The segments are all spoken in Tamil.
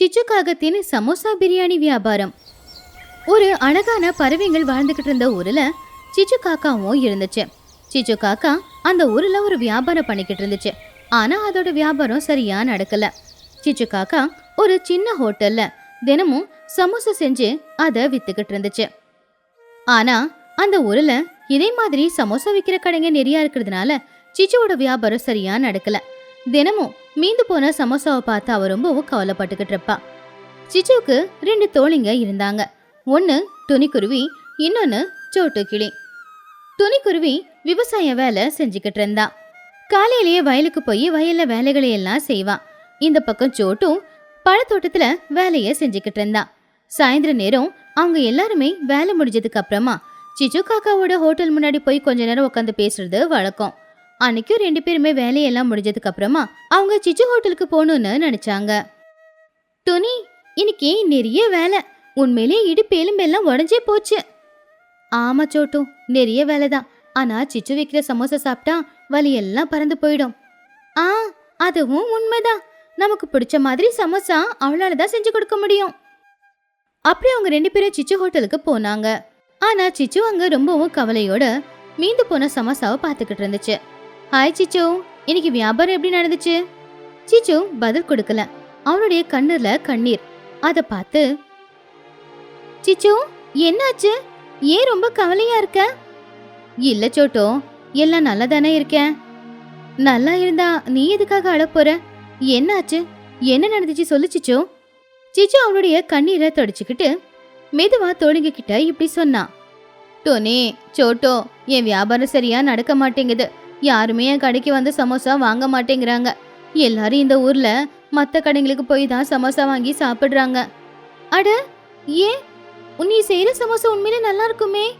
சிச்சுக்காகத்தின் சமோசா பிரியாணி வியாபாரம். ஒரு அழகான பறவைகள் வாழ்ந்துகிட்டு இருந்த ஊரில் சிச்சு காக்காவும் இருந்துச்சு. சிச்சு காக்கா அந்த ஊரில் ஒரு வியாபாரம் பண்ணிக்கிட்டு இருந்துச்சு. ஆனால் அதோட வியாபாரம் சரியாக நடக்கல. சிச்சு காக்கா ஒரு சின்ன ஹோட்டலில் தினமும் சமோசா செஞ்சு அதை வித்துக்கிட்டு இருந்துச்சு. ஆனால் அந்த ஊரில் இதே மாதிரி சமோசா விற்கிற கடைங்க நிறையா இருக்கிறதுனால சிச்சுவோட வியாபாரம் சரியாக நடக்கலை. தினமும் மீந்து போன சமோசாவை பார்த்து அவ ரொம்பவும் கவலைப்பட்டுக்கிட்டு இருப்பா. சிச்சுக்கு ரெண்டு தோழிங்க இருந்தாங்க. ஒன்று துணிக்குருவி இன்னொன்று சோட்டு கிளி துணிக்குருவி விவசாய வேலை செஞ்சுக்கிட்டு இருந்தா. காலையிலேயே வயலுக்கு போய் வயல்ல வேலைகளை எல்லாம் செய்வா. இந்த பக்கம் சோட்டும் பழத்தோட்டத்துல வேலையை செஞ்சுக்கிட்டு இருந்தா. சாயந்தர நேரம் அவங்க எல்லாருமே வேலை முடிஞ்சதுக்கு அப்புறமா சிச்சு காக்காவோட ஹோட்டல் முன்னாடி போய் கொஞ்ச நேரம் உட்காந்து பேசுறது வழக்கம். அன்னைக்கும் ரெண்டு பேருமே வேலையெல்லாம் முடிஞ்சதுக்கு அப்புறமா அவங்க சிச்சு ஹோட்டலுக்கு போகணும்னு நினைச்சாங்க. துணி இன்னைக்கு நிறைய வேலை. உண்மையிலேயே இடுப்பு எலும்பெல்லாம் உடஞ்சே போச்சு. ஆமா சோட்டும் நிறைய வேலை தான். ஆனா சிச்சு வைக்கிற சமோசா சாப்பிட்டா வலி எல்லாம் பறந்து போயிடும். ஆ அதுவும் உண்மைதான். நமக்கு பிடிச்ச மாதிரி சமோசா அவளால தான் செஞ்சு கொடுக்க முடியும். அப்படி அவங்க ரெண்டு பேரும் சிச்சு ஹோட்டலுக்கு போனாங்க. ஆனா சிச்சு அங்க ரொம்பவும் கவலையோட மீந்து போன சமோசாவை பார்த்துக்கிட்டு இருந்துச்சு. ஹாய் சிச்சு. இன்னைக்கு வியாபாரம் எப்படி நடந்துச்சு? சிச்சு பதில் கொடுக்கல. அவனுடைய கண்ணுல கண்ணீர். அத பார்த்து சிச்சு என்னாச்சு? ஏன் ரொம்ப கவலையா இருக்க? இல்ல சோட்டோ எல்லாம் நல்லா தானே இருக்கேன் நல்லா இருந்தா நீ எதுக்காக அழப் போற? என்னாச்சு? என்ன நடந்துச்சு சொல்லு சிச்சு. சிச்சு அவனுடைய கண்ணீரை தொடச்சுக்கிட்டு மெதுவா தோழிங்க கிட்ட இப்படி சொன்னான் டோனி சோட்டோ என் வியாபாரம் சரியா நடக்க மாட்டேங்குது. யாருமே என் கடைக்கு வந்து சமோசா வாங்க மாட்டேங்கிறாங்க. எல்லாரும் இந்த ஊர்ல மத்த கடைங்களுக்கு போய் தான் சமோசா வாங்கி சாப்பிடுறாங்க. அட ஏன்? நீ செய்யற சமோசா உண்மையிலே நல்லா இருக்குமே.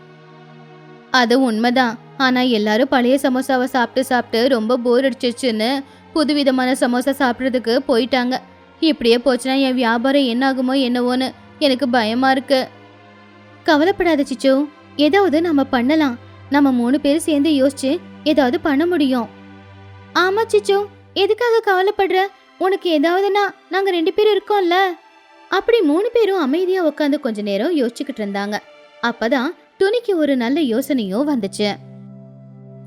அது உண்மைதான். ஆனா எல்லாரும் பழைய சமோசாவை சாப்பிட்டு சாப்பிட்டு ரொம்ப போர் அடிச்சிச்சுன்னு புதுவிதமான சமோசா சாப்பிட்றதுக்கு போயிட்டாங்க. இப்படியே போச்சுன்னா என் வியாபாரம் என்ன ஆகுமோ என்னவோன்னு எனக்கு பயமா இருக்கு. கவலைப்படாத சிச்சு. ஏதாவது நம்ம பண்ணலாம். நம்ம மூணு பேரும் சேர்ந்து யோசிச்சு ஏதாவது பண்ண முடியும். ஆமா சிச்சு. எதுக்காக கவலைப்படுற? உனக்கு ஏதாவதுனா நாங்க ரெண்டு பேரும் இருக்கோம்ல. அப்படி மூணு பேரும் அமைதியா உட்காந்து கொஞ்ச நேரம் யோசிச்சுக்கிட்டு இருந்தாங்க. அப்பதான் துணிக்கு ஒரு நல்ல யோசனையோ வந்துச்சு.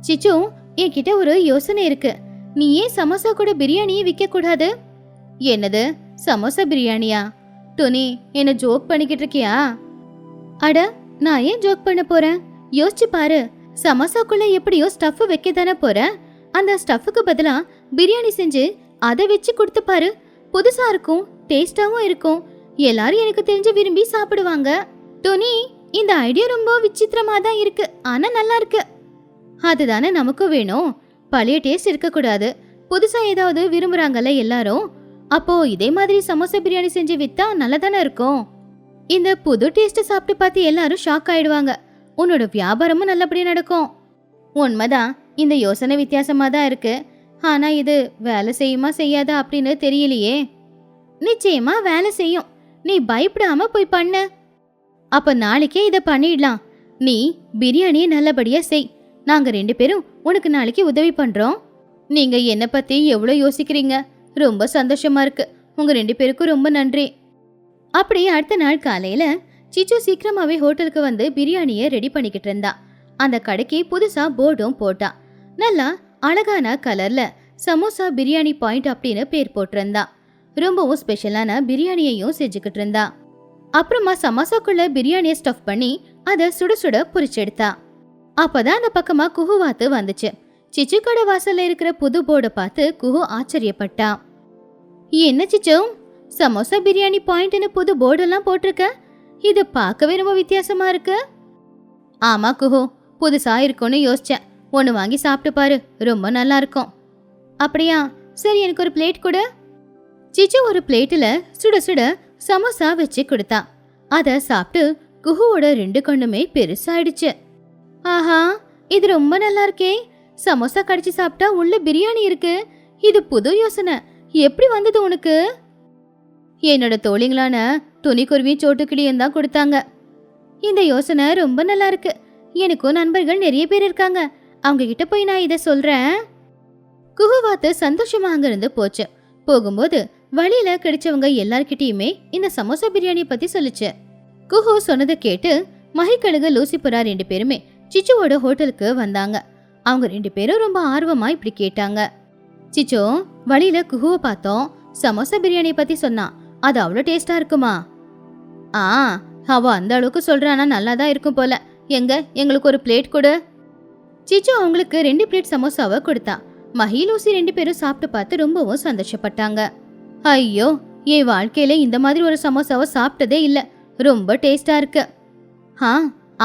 சிச்சு என்கிட்ட ஒரு யோசனை இருக்கு. நீ ஏன் சமோசா கூட பிரியாணியே விற்க கூடாது என்னது? சமோசா பிரியாணியா? துணி என்ன ஜோக் பண்ணிக்கிட்டு இருக்கியா? அட நான் ஏன் ஜோக் பண்ண போறேன்? யோசிச்சு பாரு. சமோசாக்குள்ள எப்படியோ ஸ்டஃப் வைக்க தானே போற? அந்த ஸ்டஃப்புக்கு பதிலா பிரியாணி செஞ்சு அதை வச்சு கொடுத்து பாரு. புதுசா இருக்கும் டேஸ்டாவும் இருக்கும். எல்லாரும் எனக்கு தெரிஞ்சு விரும்பி சாப்பிடுவாங்க. டோனி இந்த ஐடியா ரொம்ப விசித்திரமா தான் இருக்கு. ஆனா நல்லா இருக்கு. அதுதானே நமக்கும் வேணும். பழைய டேஸ்ட் இருக்கக்கூடாது. புதுசா ஏதாவது விரும்புறாங்கல்ல எல்லாரும். அப்போ இதே மாதிரி சமோசா பிரியாணி செஞ்சு வித்தா நல்லா தானே இருக்கும்? இந்த புது டேஸ்ட் சாப்பிட்டு பார்த்து எல்லாரும் ஷாக் ஆயிடுவாங்க. உன்னோட வியாபாரமும் நல்லபடியாக நடக்கும். உண்மைதான் இந்த யோசனை வித்தியாசமாக தான் இருக்கு. ஆனால் இது வேலை செய்யுமா செய்யாதா அப்படின்னு தெரியலையே. நிச்சயமா வேலை செய்யும். நீ பயப்படாம போய் பண்ணு. அப்ப நாளைக்கே இதை பண்ணிடலாம். நீ பிரியாணியை நல்லபடியா செய். நாங்க ரெண்டு பேரும் உனக்கு நாளைக்கு உதவி பண்றோம். நீங்க என்ன பத்தி எவ்வளோ யோசிக்கிறீங்க? ரொம்ப சந்தோஷமா இருக்கு. உங்க ரெண்டு பேருக்கும் ரொம்ப நன்றி. அப்படி அடுத்த நாள் காலையில சிச்சு சீக்கிரமாவே ஹோட்டலுக்கு வந்து பிரியாணியை ரெடி பண்ணிக்கிட்டு இருந்தா. அந்த கடைக்கு புதுசா போர்டும் போட்டா. நல்லா அழகான கலர்ல சமோசா பிரியாணி பாயிண்ட் அப்படின்னு பேர் போட்டிருந்தா. ரொம்பவும் ஸ்பெஷலான பிரியாணியையும் செஞ்சுக்கிட்டு இருந்தா. அப்புறமா சமோசாக்குள்ள பிரியாணியை ஸ்டஃப் பண்ணி அதை சுட சுட பொரிச்செடுத்தா அப்பதான் அந்த பக்கமா குஹுவாத்து வந்துச்சு. சிச்சு கடை வாசல்ல இருக்கிற புது போர்டை பார்த்து குஹு ஆச்சரியப்பட்டா. என்ன சிச்சு? சமோசா பிரியாணி பாயிண்ட்னு புது போர்டெல்லாம் போட்டிருக்க? இது பார்க்கவே ரொம்ப வித்தியாசமா இருக்கு. ஆமா குஹு புதுசா இருக்கும்னு யோசிச்சேன். ஒன்று வாங்கி சாப்பிட்டு பாரு ரொம்ப நல்லா இருக்கும். அப்படியா? சரி எனக்கு ஒரு பிளேட் கொடு. சிச்சு ஒரு பிளேட்டில் சுட சுட சமோசா வச்சு கொடுத்தா. அதை சாப்பிட்டு குஹுவோட ரெண்டு கண்ணுமே பெருசாயிடுச்சு. ஆஹா இது ரொம்ப நல்லா இருக்கே. சமோசா கடிச்சு சாப்பிட்டா உள்ள பிரியாணி இருக்கு. இது புது யோசனை. எப்படி வந்தது உனக்கு? என்னோட தோழிங்களான துணிக்குருவி சோட்டுக்கிளியும் தான் கொடுத்தாங்க. இந்த யோசனை ரொம்ப நல்லா இருக்கு. எனக்கும் நண்பர்கள் நிறைய பேர் இருக்காங்க. அவங்க கிட்ட போய் நான் இதை சொல்றேன். குகுவாத்து சந்தோஷமா அங்கிருந்து போச்சு. போகும்போது வழியில கிடைச்சவங்க எல்லார்கிட்டயுமே இந்த சமோசா பிரியாணியை பத்தி சொல்லுச்சு. குஹு சொன்னதை கேட்டு மகிக்கழுகு லூசிபுரா ரெண்டு பேருமே சிச்சுவோட ஹோட்டலுக்கு வந்தாங்க. அவங்க ரெண்டு பேரும் ரொம்ப ஆர்வமா இப்படி கேட்டாங்க. சிச்சோ வழியில குஹுவை பார்த்தோம். சமோசா பிரியாணியை பத்தி சொன்னான். அது அவ்வளோ டேஸ்டா இருக்குமா? ஆ அவ அந்த அளவுக்கு சொல்றானா நல்லா தான் இருக்கும் போல. எங்க எங்களுக்கு ஒரு பிளேட் கொடு. சிச்சு அவங்களுக்கு ரெண்டு பிளேட் சமோசாவை கொடுத்தா. மஹிலூசி ரெண்டு பேரும் சாப்பிட்டு பார்த்து ரொம்பவும் சந்தோஷப்பட்டாங்க. ஐயோ என் வாழ்க்கையில இந்த மாதிரி ஒரு சமோசாவை சாப்பிட்டதே இல்லை. ரொம்ப டேஸ்டா இருக்கு. ஆ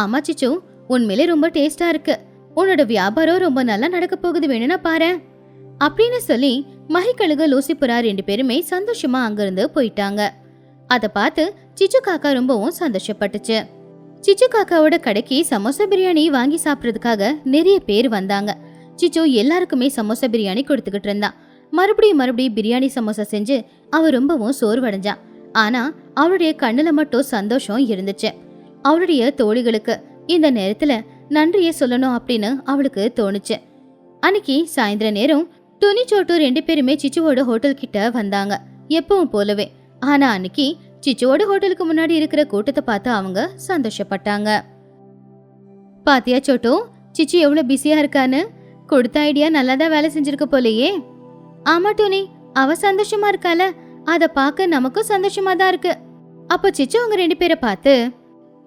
ஆமா சிச்சு உண்மையிலே ரொம்ப டேஸ்டா இருக்கு. உன்னோட வியாபாரம் ரொம்ப நல்லா நடக்க போகுது வேணும்னா பாரு அப்படின்னு சொல்லி மகிக்கழுகு லூசிபுரா ரெண்டு பேருமே சந்தோஷமா அங்கிருந்து போயிட்டாங்க. அதை பார்த்து சிச்சு காக்கா ரொம்பவும் சந்தோஷப்பட்டுச்சு. சிச்சு காக்காவோட கடைக்கு சமோசா பிரியாணி வாங்கி சாப்பிட்றதுக்காக நிறைய பேர் வந்தாங்க. சிச்சு எல்லாருக்குமே சமோசா பிரியாணி கொடுத்துக்கிட்டு இருந்தான். மறுபடியும் மறுபடியும் பிரியாணி சமோசா செஞ்சு அவ ரொம்பவும் சோர்வடைஞ்சான். ஆனா அவளுடைய கண்ணுல மட்டும் சந்தோஷம் இருந்துச்சு. அவளுடைய தோழிகளுக்கு இந்த நேரத்துல நன்றியை சொல்லணும் அப்படின்னு அவளுக்கு தோணுச்சு. அன்னைக்கு சாயந்தர நேரம் துணி சோட்டு ரெண்டு பேருமே சிச்சுவோட ஹோட்டல் கிட்ட வந்தாங்க. எப்பவும் போலவே. ஆனா அன்னைக்கு சிச்சுவோட ஹோட்டலுக்கு முன்னாடி இருக்கிற கூட்டத்தை பார்த்து அவங்க சந்தோஷப்பட்டாங்க. பாத்தியா சோட்டு சிச்சு எவ்வளவு பிஸியா இருக்கான்னு? கொடுத்த ஐடியா நல்லா தான் வேலை செஞ்சிருக்க போலயே. ஆமா டோனி அவ சந்தோஷமா இருக்கால. அத பார்க்க நமக்கும் சந்தோஷமா தான் இருக்கு. அப்போ சிச்சு உங்க ரெண்டு பேரை பார்த்து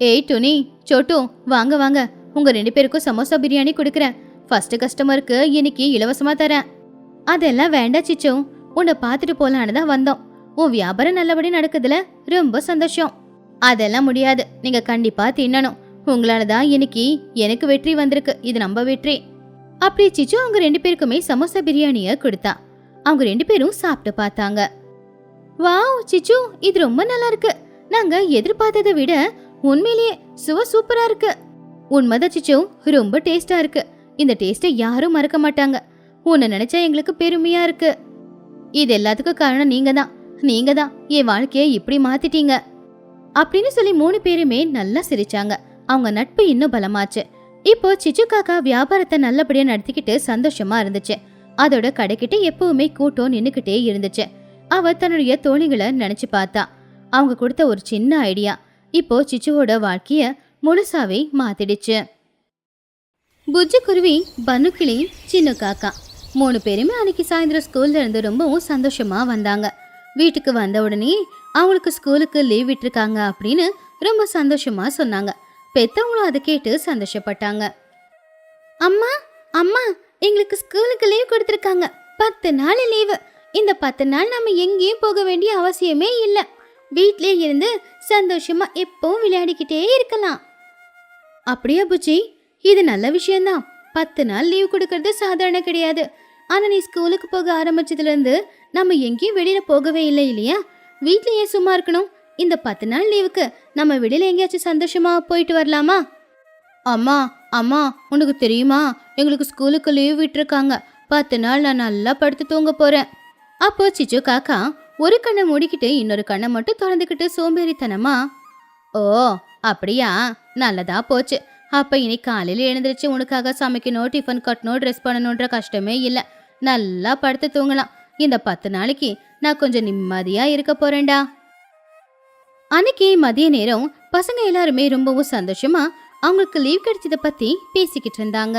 ஏய் டோனி சோட்டு வாங்க வாங்க. உங்க ரெண்டு பேருக்கும் சமோசா பிரியாணி கொடுக்குறேன். ஃபர்ஸ்ட் கஸ்டமருக்கு இன்னைக்கு இலவசமா தரேன். அதெல்லாம் வேண்டாம் சிச்சு. உன்னை பார்த்துட்டு போலான்னு தான் வந்தோம். உன் வியாபாரம் நல்லபடி நடக்குதுல ரொம்ப சந்தோஷம். அதெல்லாம் முடியாது. நீங்க கண்டிப்பா தின்னணும். உங்களால தான் இன்னைக்கு எனக்கு வெற்றி வந்திருக்கு. இது நம்ம வெற்றி. அப்படி சிச்சு அவங்க ரெண்டு பேருக்குமே சமோசா பிரியாணிய கொடுத்தா. அவங்க ரெண்டு பேரும் சாப்பிட்டு பார்த்தாங்க. வாவ் சிச்சு இது ரொம்ப நல்லா இருக்கு. நாங்க எதிர்பார்த்ததை விட உண்மையிலேயே சுவ சூப்பரா இருக்கு. உண்மைதான் சிச்சு. ரொம்ப டேஸ்டா இருக்கு. இந்த டேஸ்ட்டை யாரும் மறக்க மாட்டாங்க. உன்னை நினைச்சா எங்களுக்கு பெருமையா இருக்கு. இது எல்லாத்துக்கும் காரணம் நீங்க தான் நீங்க தான் என் வாழ்க்கையை இப்படி மாத்திட்டீங்க. அப்படின்னு சொல்லி மூணு பேருமே நல்லா சிரிச்சாங்க. அவங்க நட்பு இன்னும் பலமாச்சு. இப்போ சிச்சு காக்கா வியாபாரத்தை நல்லபடியா நடத்திக்கிட்டு சந்தோஷமா இருந்துச்சு. அதோட கடைக்கிட்ட எப்பவுமே கூட்டம் நின்னுக்கிட்டே இருந்துச்சு. அவ தன்னுடைய தோழிகளை நினைச்சு பார்த்தா. அவங்க கொடுத்த ஒரு சின்ன ஐடியா. இப்போ சிச்சுவோட வாழ்க்கைய முழுசாவே மாத்திடுச்சு. புஜ்ஜி குருவி பனுக்கிளி சின்ன காக்கா. மூணு பேருமே அன்னைக்கு சாயந்தரம் ஸ்கூல்ல இருந்து ரொம்பவும் சந்தோஷமா வந்தாங்க. வீட்டுக்கு வந்த உடனே அவங்களுக்கு ஸ்கூலுக்கு லீவ் விட்டிருக்காங்க அப்படின்னு ரொம்ப சந்தோஷமா சொன்னாங்க. பெத்தவங்களும் அதை கேட்டு சந்தோஷப்பட்டாங்க. அம்மா அம்மா எங்களுக்கு ஸ்கூலுக்கு லீவ் கொடுத்துருக்காங்க. பத்து நாள் லீவு இந்த பத்து நாள் நம்ம எங்கேயும் போக வேண்டிய அவசியமே இல்லை. வீட்டிலே இருந்து சந்தோஷமா எப்பவும் விளையாடிக்கிட்டே இருக்கலாம். அப்படியா புஜி இது நல்ல விஷயம்தான். பத்து நாள் லீவ் கொடுக்கறது சாதாரண கிடையாது. ஆனால் நீ ஸ்கூலுக்கு போக ஆரம்பிச்சதுலேருந்து நம்ம எங்கேயும் வெளியில் போகவே இல்லை இல்லையா? வீட்லேயே சும்மா இருக்கணும்? இந்த பத்து நாள் லீவுக்கு நம்ம வெளியில் எங்கேயாச்சும் சந்தோஷமாக போயிட்டு வரலாமா? அம்மா அம்மா உனக்கு தெரியுமா? எங்களுக்கு ஸ்கூலுக்கு லீவ் விட்டுருக்காங்க. பத்து நாள் நான் நல்லா படுத்து தூங்க போகிறேன் அப்போ சிச்சு காக்கா ஒரு கண்ணை மூடிக்கிட்டு இன்னொரு கண்ணை மட்டும் திறந்துக்கிட்டு சோம்பேறித்தனமா ஓ அப்படியா? நல்லதா போச்சு. அப்போ இனி காலையில் எழுந்திரிச்சு உனக்காக சமைக்கணும் டிஃபன் கட்டணும் ட்ரெஸ் பண்ணணுன்ற கஷ்டமே இல்லை. நல்லா படுத்து தூங்கலாம். இந்த பத்து நாளைக்கு நான் கொஞ்சம் நிம்மதியா இருக்க போறேன்டா. அன்னைக்கு மதிய நேரம் பசங்க எல்லாருமே ரொம்பவும் சந்தோஷமா அவங்களுக்கு லீவ் கிடைச்சத பத்தி பேசிக்கிட்டு இருந்தாங்க.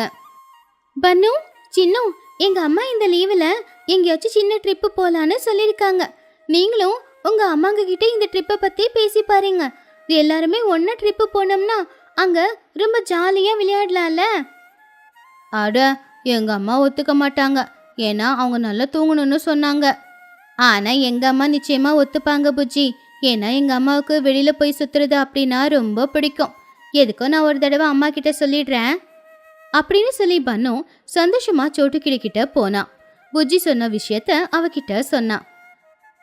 பன்னு சின்னும் எங்க அம்மா இந்த லீவில் எங்கேயாச்சும் சின்ன ட்ரிப்பு போலான்னு சொல்லியிருக்காங்க. நீங்களும் உங்க அம்மாங்க கிட்ட இந்த ட்ரிப்பை பத்தி பேசி பாருங்க. எல்லாருமே ஒன்னா ட்ரிப்பு போனோம்னா அங்க ரொம்ப ஜாலியா விளையாடலாம்ல. அட எங்க அம்மா ஒத்துக்க மாட்டாங்க. ஏன்னா அவங்க நல்லா தூங்கணும்னு சொன்னாங்க. ஆனால் எங்கள் அம்மா நிச்சயமாக ஒத்துப்பாங்க புஜ்ஜி. ஏன்னா எங்கள் அம்மாவுக்கு வெளியில் போய் சுற்றுறது அப்படின்னா ரொம்ப பிடிக்கும். எதுக்கும் நான் ஒரு தடவை அம்மா கிட்ட சொல்லிடுறேன். அப்படின்னு சொல்லி பன்னு சந்தோஷமா சோட்டுக்கிளி கிட்ட போனான் புஜ்ஜி சொன்ன விஷயத்த அவகிட்ட சொன்னான்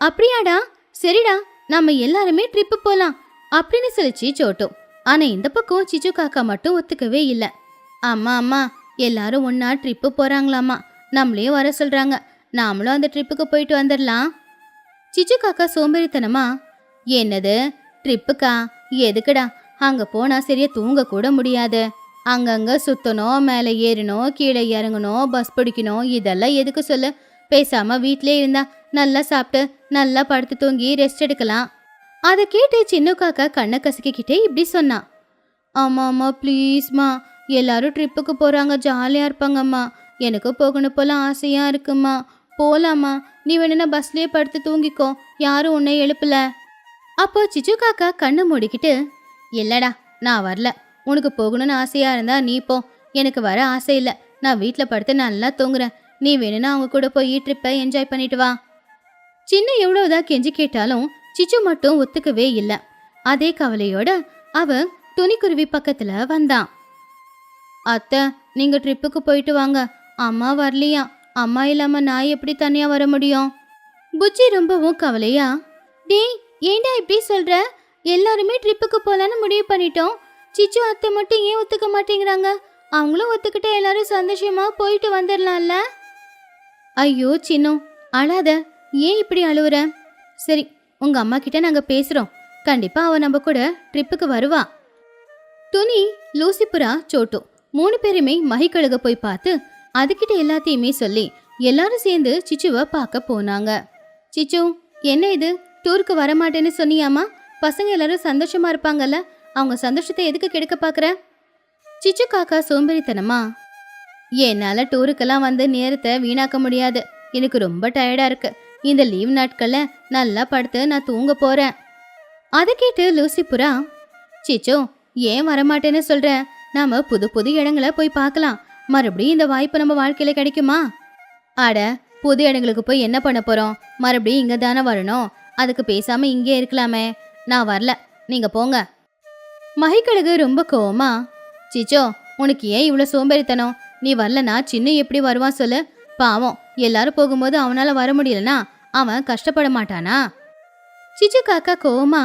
அப்படியாடா சரிடா நம்ம எல்லாருமே ட்ரிப்பு போலாம் அப்படின்னு சொல்லிச்சு சோட்டு. ஆனா இந்த பக்கம் சிச்சு காக்கா மட்டும் ஒத்துக்கவே இல்லை. அம்மா அம்மா எல்லாரும் ஒன்னா ட்ரிப்பு போறாங்களாமா? நம்மளையும் வர சொல்கிறாங்க நாமளும் அந்த ட்ரிப்புக்கு போயிட்டு வந்துடலாம் சிச்சு காக்கா சோம்பேறித்தனமா என்னது? ட்ரிப்புக்கா எதுக்குடா? அங்கே போனால் சரியா தூங்கக்கூட முடியாது. அங்கங்கே சுற்றணும் மேலே ஏறணும் கீழே இறங்கணும் பஸ் பிடிக்கணும் இதெல்லாம் எதுக்கு சொல்லு? பேசாமல் வீட்டிலே இருந்தா நல்லா சாப்பிட்டு நல்லா படுத்து தூங்கி ரெஸ்ட் எடுக்கலாம். அதை கேட்டு சின்ன காக்கா கண்ணை கசக்கிக்கிட்டே இப்படி சொன்னான் ஆமாம்மா ப்ளீஸ்மா எல்லாரும் ட்ரிப்புக்கு போகிறாங்க ஜாலியாக இருப்பாங்கம்மா. எனக்கு போகணும் போல ஆசையா இருக்குமா? போலாமா? நீ வேணும்னா பஸ்லயே படுத்து தூங்கிக்கோ. யாரும் உன்னை எழுப்பல. அப்போ சிச்சு காக்கா கண்ணை மூடிக்கிட்டு இல்லடா நான் வரல. உனக்கு போகணும்னு ஆசையா இருந்தா நீ போ. எனக்கு வர ஆசை இல்லை. நான் வீட்டில் படுத்து நல்லா தூங்குறேன். நீ வேணும்னா அவங்க கூட போய் ட்ரிப்பை என்ஜாய் பண்ணிட்டு வா. சின்ன எவ்வளவுதான் கெஞ்சி கேட்டாலும் சிச்சு மட்டும் ஒத்துக்கவே இல்லை. அதே கவலையோட அவன் துணிக்குருவி பக்கத்துல வந்தான் அத்தை நீங்க ட்ரிப்புக்கு போயிட்டு வாங்க. அம்மா வரலையா? அம்மா இல்லாம நான் எப்படி தனியா வர முடியும்? புச்சி ரொம்பவும் கவலையா? டேய் ஏன்டா இப்படி சொல்ற? எல்லாருமே ட்ரிப்புக்கு போலான்னு முடிவு பண்ணிட்டோம். சிச்சு அத்தை மட்டும் ஏன் ஒத்துக்க மாட்டேங்கிறாங்க? அவங்களும் ஒத்துக்கிட்ட எல்லாரும் சந்தோஷமா போயிட்டு வந்துடலாம்ல ஐயோ சின்னம் அழாத. ஏன் இப்படி அழுவுற? சரி உங்க அம்மா கிட்ட நாங்க பேசுறோம். கண்டிப்பா அவ நம்ம கூட ட்ரிப்புக்கு வருவா. துணி லூசிபுரா சோட்டு. மூணு பேருமே மகிக்கழுக போய் பார்த்து அதுக்கிட்ட எல்லாத்தையுமே சொல்லி எல்லாரும் சேர்ந்து சிச்சுவை பார்க்க போனாங்க. சிச்சு என்ன இது? டூருக்கு வரமாட்டேன்னு சொன்னியாமா பசங்க எல்லாரும் சந்தோஷமா இருப்பாங்கல்ல? அவங்க சந்தோஷத்தை எதுக்கு கெடுக்க பார்க்குற? சிச்சு காக்கா சோம்பேறித்தனமா என்னால் டூருக்கெல்லாம் வந்து நேரத்தை வீணாக்க முடியாது. எனக்கு ரொம்ப டயர்டாக இருக்கு. இந்த லீவ் நாட்களில் நல்லா படுத்து நான் தூங்க போறேன். அதை கேட்டு லூசி புறா சிச்சோ ஏன் வரமாட்டேன்னு சொல்கிறேன் நாம புது புது இடங்களை போய் பார்க்கலாம். மறுபடியும் இந்த வாய்ப்பு நம்ம வாழ்க்கையில கிடைக்குமா? அட புது இடங்களுக்கு போய் என்ன பண்ண போறோம்? மறுபடியும் இங்க தானே வரணும். அதுக்கு பேசாம இங்கே இருக்கலாமே. நான் வரல. நீங்க போங்க. மகிக்கழுகு ரொம்ப கோவமா சிச்சோ உனக்கு ஏன் இவ்வளோ சோம்பேறித்தனம்? நீ வரலனா சின்ன எப்படி வருவான் சொல்லு? பாவம் எல்லாரும் போகும்போது அவனால வர முடியலனா அவன் கஷ்டப்பட மாட்டானா? சிச்சு காக்கா கோவமா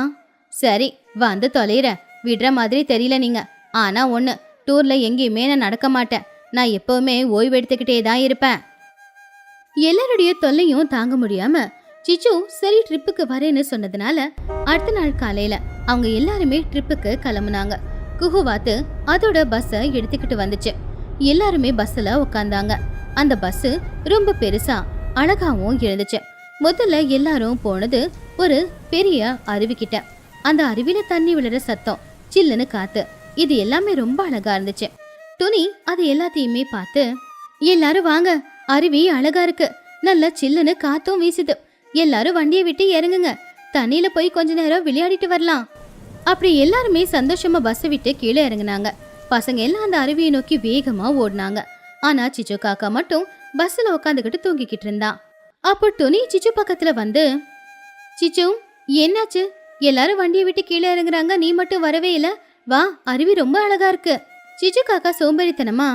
சரி வந்து தொலைற விடுற மாதிரி தெரியல நீங்க. ஆனா ஒன்று டூர்ல எங்கேயுமே நான் நடக்க மாட்டேன். நான் எப்பவுமே ஓய்வு எடுத்துக்கிட்டே தான் இருப்பேன். எல்லாருடைய தொல்லையும் தாங்க முடியாம சிச்சு சரி ட்ரிப்புக்கு வரேன்னு சொன்னதுனால அடுத்த நாள் காலையில அவங்க எல்லாருமே ட்ரிப்புக்கு கிளம்புனாங்க. குஹுவாத்து அதோட பஸ்ஸை எடுத்துக்கிட்டு வந்துச்சு. எல்லாருமே பஸ்ஸில் உட்காந்தாங்க அந்த பஸ் ரொம்ப பெருசா அழகாவும் இருந்துச்சு. முதல்ல எல்லாரும் போனது ஒரு பெரிய அருவிக்கிட்ட. அந்த அருவியில தண்ணி விழுற சத்தம் சில்லுன்னு காத்து. இது எல்லாமே ரொம்ப அழகா இருந்துச்சு. துணி அது எல்லாத்தையுமே பார்த்து எல்லாரும் வாங்க அருவி அழகா இருக்கு. நல்ல சில்லுன்னு காத்தும் வீசுது. எல்லாரும் வண்டியை விட்டு இறங்குங்க. தண்ணியில போய் கொஞ்ச நேரம் விளையாடிட்டு வரலாம். அப்படி எல்லாருமே சந்தோஷமா பஸ்ஸை விட்டு கீழே இறங்குனாங்க. பசங்க எல்லாம் அந்த அருவியை நோக்கி வேகமா ஓடினாங்க. ஆனா சிச்சு காக்கா மட்டும் பஸ்ல உட்காந்துக்கிட்டு தூங்கிக்கிட்டு இருந்தான் அப்போ துணி சிச்சு பக்கத்துல வந்து சிச்சு என்னாச்சு? எல்லாரும் வண்டியை விட்டு கீழே இறங்குறாங்க. நீ மட்டும் வரவே இல்லை. வா அருவி ரொம்ப அழகா இருக்கு. சிச்சு காக்கா சோம்பேறித்தனமா?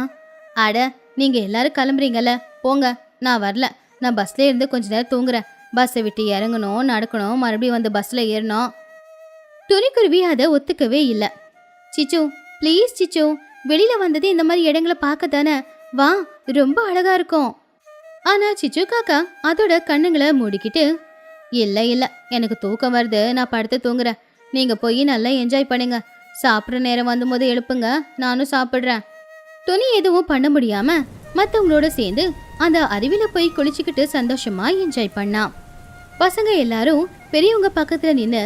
அட நீங்க எல்லாரும் கிளம்புறீங்கல்ல. போங்க நான் வரல. நான் பஸ்ல இருந்து கொஞ்ச நேரம் தூங்குறேன். பஸ்ஸை விட்டு இறங்கணும் நடக்கணும் மறுபடியும் வந்து பஸ்ல ஏறணும். துணிக்குருவி அதை ஒத்துக்கவே இல்லை. சிச்சு ப்ளீஸ் சிச்சு வெளியில வந்தது இந்த மாதிரி இடங்களை பார்க்க தானே? வா ரொம்ப அழகா இருக்கும். ஆனா சிச்சு காக்கா அதோட கண்ணுங்களை மூடிக்கிட்டு இல்லை இல்லை எனக்கு தூக்கம் வருது. நான் படுத்து தூங்குறேன். நீங்க போய் நல்லா என்ஜாய் பண்ணுங்க. சாப்பிட்ற நேரம் வந்தபோது எழுப்புங்க நானும் சாப்பிட்றேன். துணி எதுவும் பண்ண முடியாம மற்றவங்களோட சேர்ந்து அந்த அருவியில் போய் குளிச்சுக்கிட்டு சந்தோஷமா என்ஜாய் பண்ணான் பசங்க எல்லாரும் பெரியவங்க பக்கத்துல நின்று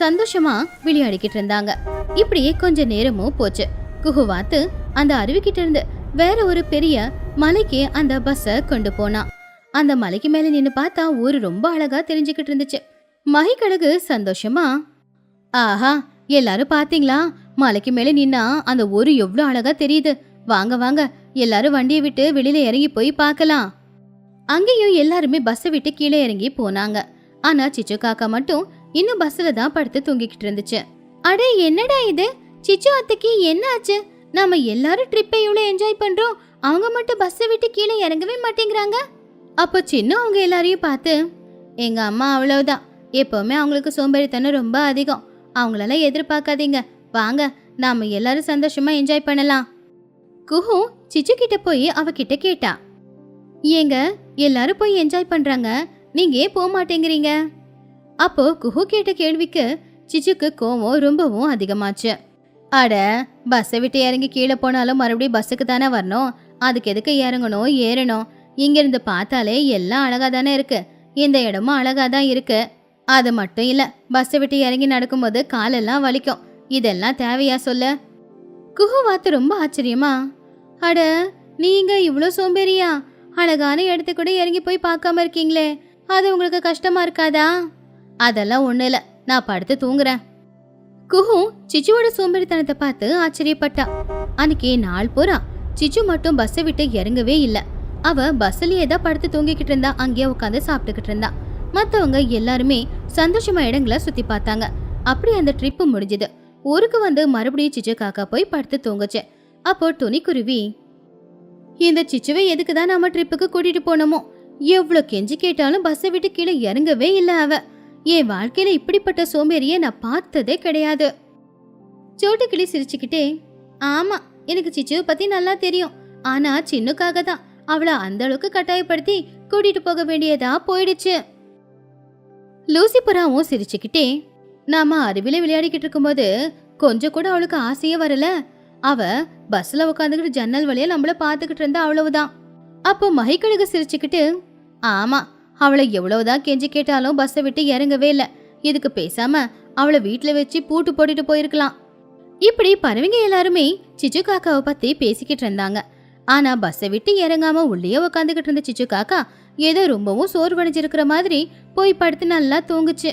சந்தோஷமா விளையாடிக்கிட்டு இருந்தாங்க. இப்படியே கொஞ்ச நேரமும் போச்சு. குஹுவாத்து அந்த அருவிக்கிட்ட இருந்து வேற ஒரு பெரிய மலைக்கு அந்த பஸ்ஸை கொண்டு போனான் அந்த மலைக்கு மேலே நின்று பார்த்தா ஊர் ரொம்ப அழகா தெரிஞ்சுக்கிட்டு இருந்துச்சு. மகிக்கழகு சந்தோஷமா. ஆஹா எல்லாரும் பாத்தீங்களா? மலைக்கு மேல நின்னா அந்த ஊரு எவ்வளோ அழகா தெரியுது. வாங்க வாங்க. எல்லாரும் வண்டியை விட்டு வெளியில இறங்கி போய் பார்க்கலாம். அங்கேயும் எல்லாருமே பஸ்ஸை விட்டு கீழே இறங்கி போனாங்க. ஆனா சிச்சு காக்கா மட்டும் இன்னும் பஸ்ல தான் படுத்து தூங்கிக்கிட்டு இருந்துச்சு. அடே என்னடா இது? சிச்சு அத்தைக்கு என்ன ஆச்சு? நாம எல்லாரும் ட்ரிப்பை இவ்வளோ என்ஜாய் பண்றோம். அவங்க மட்டும் பஸ்ஸை விட்டு கீழே இறங்கவே மாட்டேங்கிறாங்க. அப்போ சின்ன அவங்க எல்லாரையும் பார்த்து எங்க அம்மா அவ்வளவுதான். எப்பவுமே அவங்களுக்கு சோம்பேறித்தனம் ரொம்ப அதிகம். அவங்களெல்லாம் எதிர்பார்க்காதீங்க. வாங்க நாம எல்லாரும் சந்தோஷமா என்ஜாய் பண்ணலாம். குஹு சிச்சு கிட்ட போய் அவகிட்ட கேட்டா. ஏங்க எல்லாரும் போய் என்ஜாய் பண்றாங்க நீங்க ஏன் போக மாட்டேங்கிறீங்க? அப்போ குஹு கேட்ட கேள்விக்கு சிச்சுக்கு கோவம் ரொம்பவும் அதிகமாச்சு. அட பஸ்ஸை விட்டு இறங்கி கீழே போனாலும் மறுபடியும் பஸ்ஸுக்கு தானே வரணும்? அதுக்கு எதுக்கு இறங்கணும் ஏறணும்? இங்கிருந்து பார்த்தாலே எல்லாம் அழகா தானே இருக்கு. இந்த இடமும் அழகா தான் இருக்கு. அது மட்டும் இல்லை பஸ்ஸை விட்டு இறங்கி நடக்கும்போது காலெல்லாம் வலிக்கும். இதெல்லாம் தேவையா சொல்லு? குஹுவாத்து ரொம்ப ஆச்சரியமா. அட நீங்க இவ்வளோ சோம்பேறியா? அழகான இடத்த கூட இறங்கி போய் பார்க்காம இருக்கீங்களே அது உங்களுக்கு கஷ்டமா இருக்காதா? அதெல்லாம் ஒன்றும் இல்லை நான் படுத்து தூங்குறேன். குஹு சிச்சுவோட சோம்பேறித்தனத்தை பார்த்து ஆச்சரியப்பட்டா. அன்னைக்கு நாள் பூரா சிச்சு மட்டும் பஸ்ஸை விட்டு இறங்கவே இல்லை. அவ பஸ்லயே தான் படுத்து தூங்கிக்கிட்டு இருந்தா அங்கேயே உட்காந்து சாப்பிட்டுக்கிட்டு இருந்தா. மற்றவங்க எல்லாருமே சந்தோஷமா இடங்களை சுத்தி பார்த்தாங்க. அப்படி அந்த ட்ரிப்பு முடிஞ்சது. ஊருக்கு வந்து மறுபடியும் சிச்சு காக்கா போய் படுத்து தூங்குச்சு. அப்போ துணிக்குருவி இந்த சிச்சுவை எதுக்கு தான் நம்ம ட்ரிப்புக்கு கூட்டிட்டு போனோமோ? எவ்வளோ கெஞ்சி கேட்டாலும் பஸ்ஸை விட்டு கீழே இறங்கவே இல்லை அவ. என் வாழ்க்கையில இப்படிப்பட்ட சோம்பேறியை நான் பார்த்ததே கிடையாது. சோட்டுக்கிளி சிரிச்சுக்கிட்டே ஆமா எனக்கு சிச்சுவை பத்தி நல்லா தெரியும். ஆனா சின்னுக்காக தான் அவளை அந்த அளவுக்கு கட்டாயப்படுத்தி கூட்டிட்டு போக வேண்டியதா போயிடுச்சு. லூசி புறாவும் சிரிச்சுக்கிட்டே நாம அருவில விளையாடிக்கிட்டு இருக்கும்போது கொஞ்சம் கூட அவளுக்கு ஆசையே வரல. அவ பஸ்ல உட்காந்துக்கிட்டு ஜன்னல் வழியா நம்மள பாத்துக்கிட்டு இருந்தா அவ்வளவுதான். அப்போ மகிக்கழுகு சிரிச்சுக்கிட்டு ஆமா அவளை எவ்வளவுதான் கெஞ்சி கேட்டாலும் பஸ்ஸை விட்டு இறங்கவே இல்லை. இதுக்கு பேசாம அவளை வீட்டுல வச்சு பூட்டு போட்டுட்டு போயிருக்கலாம். இப்படி பறவைங்க எல்லாருமே சிச்சு காக்காவை பத்தி பேசிக்கிட்டு இருந்தாங்க. ஆனா பஸ்ஸை விட்டு இறங்காம உள்ளே உட்காந்துக்கிட்டு இருந்த சிச்சு காக்கா ஏதோ ரொம்பவும் சோர்வடைஞ்சிருக்கிற மாதிரி போய் படுத்து நல்லா தூங்குச்சு.